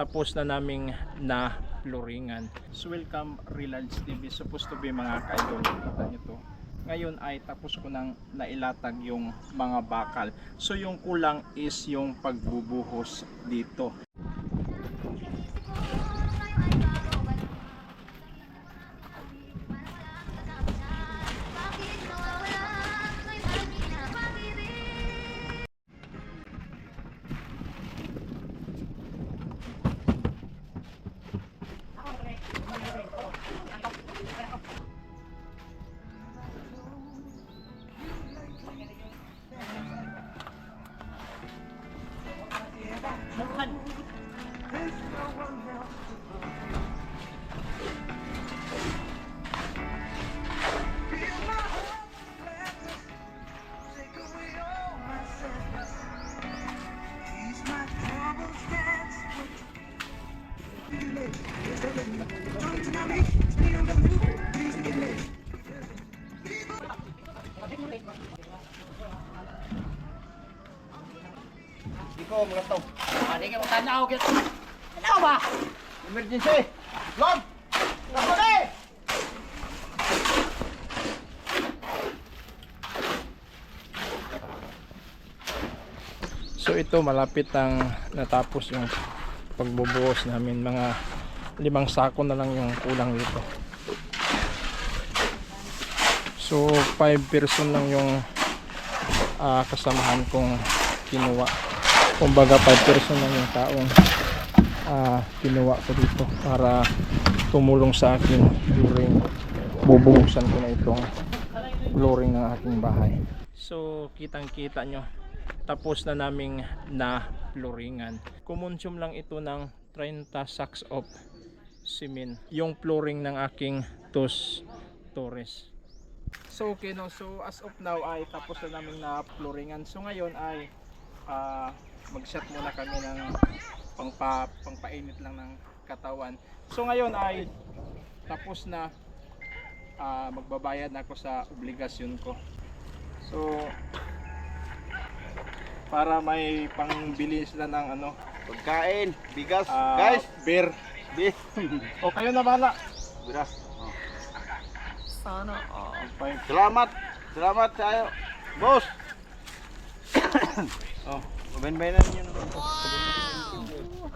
tapos na naming na floringan. So welcome Relarge TV. Supposed to be mga kaidol. Kita to. Ngayon ay tapos ko nang nailatag yung mga bakal. So yung kulang is yung pagbubuhos dito. ทุกคน Ikaw, mga tao. Hindi ka magtanaw kita. Ano ba? Emergency! Lord! Kapuli! So ito malapit ang natapos yung pagbubuhos namin. Mga limang sako na lang yung kulang dito. So 5 person lang yung ah, kasamahan kong kinuha. Kumbaga 5 person lang yung taong ah, kinuha ko dito para tumulong sa akin during bubuhusan ko na itong flooring ng aking bahay. So kitang kita nyo tapos na naming na flooringan. Kumonsume lang ito ng 30 sacks of cement. Yung flooring ng aking tos Torres. So okay no, so as of now ay tapos na namin na flooringan. So ngayon ay ah, mag-shot muna kami ng pangpa, pangpainit lang ng katawan. So ngayon ay tapos na ah, magbabayad na ako sa obligasyon ko. So para may pangbili sila ng ano Pagkain, bigas, ah, guys! beer. Bis! O kayo na bala. Bigas. Oh. Sana. Five. Salamat! Salamat tayo! Boss! Oh. Bayan-bayanan nyo na. Wow!